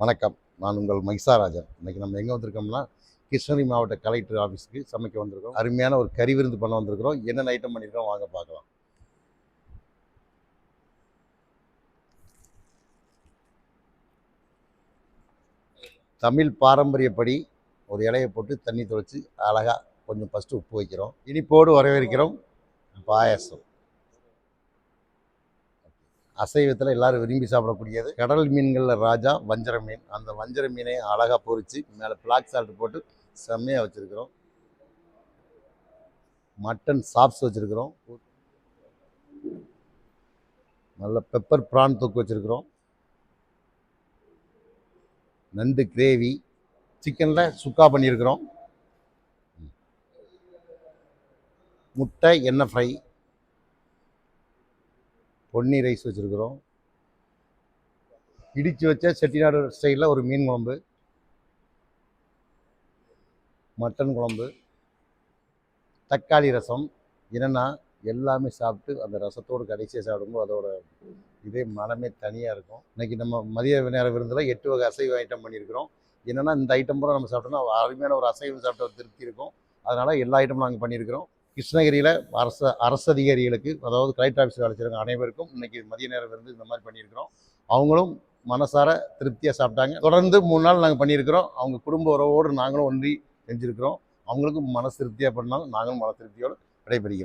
வணக்கம். நான் உங்கள் மைசாராஜன். இன்னைக்கு நம்ம எங்கே வந்திருக்கோம்னா கிருஷ்ணகிரி மாவட்ட கலெக்டர் ஆஃபீஸ்க்கு சமைக்க வந்திருக்கோம். அருமையான ஒரு கறி விருந்து பண்ண வந்திருக்கிறோம். என்னென்ன ஐட்டம் பண்ணியிருக்கோம் வாங்க பார்க்கலாம். தமிழ் பாரம்பரியப்படி ஒரு இலையை போட்டு தண்ணி துவைச்சி அழகாக கொஞ்சம் ஃபஸ்ட்டு உப்பு வைக்கிறோம். இனிப்போடு வரவேற்கிறோம். பாயசம். அசைவத்தில் எல்லாரும் விரும்பி சாப்பிடக்கூடியது. கடல் மீன்களில் ராஜா வஞ்சர மீன். அந்த வஞ்சர மீனை அழகாக பொறிச்சு மேலே பிளாக் சால்ட் போட்டு செம்மையாக வச்சுருக்கிறோம். மட்டன் சாப்ஸ் வச்சுருக்கிறோம். நல்ல பெப்பர் ப்ரான் தொக்கு வச்சுருக்கிறோம். நண்டு கிரேவி சிக்கனில் சுக்கா பண்ணியிருக்கிறோம். முட்டை எண்ணெய் ஃப்ரை பொன்னி ரைஸ் வச்சுருக்குறோம். இடித்து வச்ச செட்டிநாடு ஸ்டைலில் ஒரு மீன் குழம்பு. மட்டன் குழம்பு. தக்காளி ரசம். என்னென்னா எல்லாமே சாப்பிட்டு அந்த ரசத்தோடு கடைசியாக சாப்பிடும்போது அதோட இதே மனமே தனியாக இருக்கும். இன்னைக்கு நம்ம மதிய நேர விருந்தில் எட்டு வகை அசைவ ஐட்டம் பண்ணியிருக்கிறோம். என்னென்னா இந்த ஐட்டம் பூரா நம்ம சாப்பிட்டோம்னா அருமையான ஒரு அசைவம் சாப்பிட்ட ஒரு திருப்தி இருக்கும். அதனால் எல்லா ஐட்டமும் நாங்கள் பண்ணியிருக்கிறோம். கிருஷ்ணகிரியில் அரசு அரசு அதிகாரிகளுக்கு அதாவது கலெக்டர் ஆஃபீஸில் அழைச்சிருக்க அனைவருக்கும் இன்னைக்கு மதிய நேரம் இருந்து இந்த மாதிரி பண்ணியிருக்கிறோம். அவங்களும் மனசார திருப்தியாக சாப்பிட்டாங்க. தொடர்ந்து மூணு நாள் நாங்கள் பண்ணியிருக்கிறோம். அவங்க குடும்ப உறவோடு நாங்களும் ஒன்றி செஞ்சுருக்கிறோம். அவங்களுக்கும் மனசு திருப்தியாக பண்ணாலும் நாங்களும் மன திருப்தியோடு விடைபெறுகிறோம்